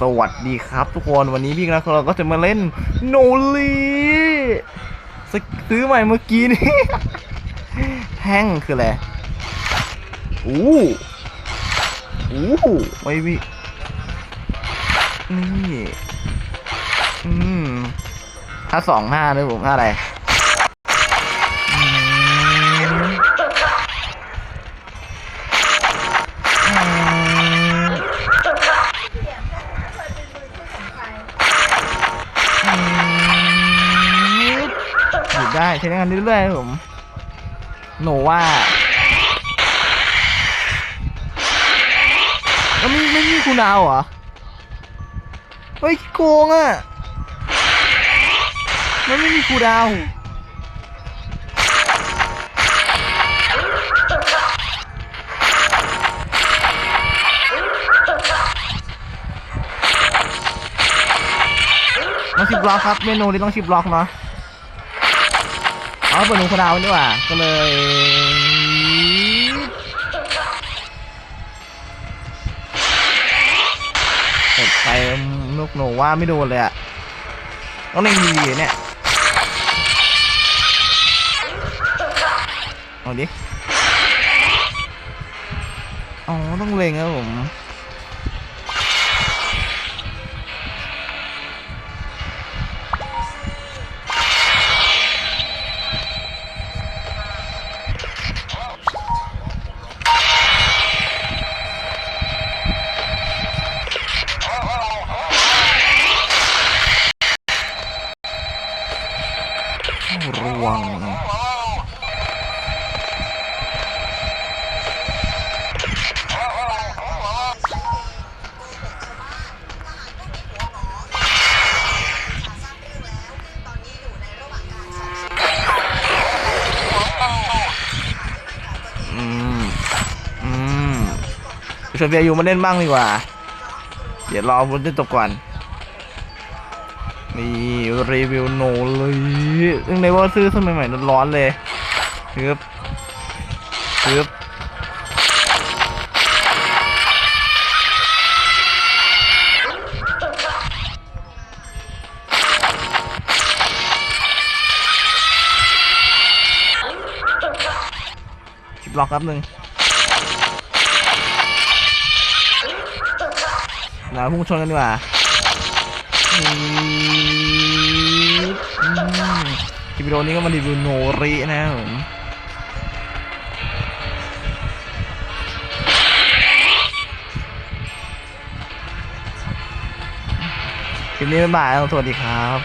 สวัสดีครับทุกคนวันนี้พี่นะเราก็จะมาเล่นโนลีซื้อใหม่เมื่อกี้นี้แท่งคืออะไรอู้อู้ไม่วินี่ อืมถ้าสองห้าด้วยผมห้าอะไร ได้ใช้งานเรื่อยๆผม หนูว่าแล้วไม่ไม่มีคุณดาวเหรอ เฮ้ยโกงอะมันไม่มีคูดาวต้องชิบล็อกครับ เมนูนี้ต้องชิบล็อกเนาะ เอาเปิดหนูคูลดาวน์ดีกว่าก็เลยกดไปลูกหนูว่าไม่โดนเลยอะต้องเล่งดีเนี่ยเอาดิ อ๋อ ต้องเล็งครับผม ระวังอืมอืมชวนเบียอยู่มาเล่นบ้างดีกว่า เดี๋ยวรอบนจะจบก่อน นี่รีวิวโนเลยซึ่งในว่าซื้อสมัยใหม่ร้อนเลยฮึบฮึบชิบล็อกครับหนึ่งแล้วพุ่งชนกันดีกว่า คลิปวิดีโอนี้ก็มารีวิวโนรินะครับผมคลิปนี้บ๊ายบายสวัสดีครับ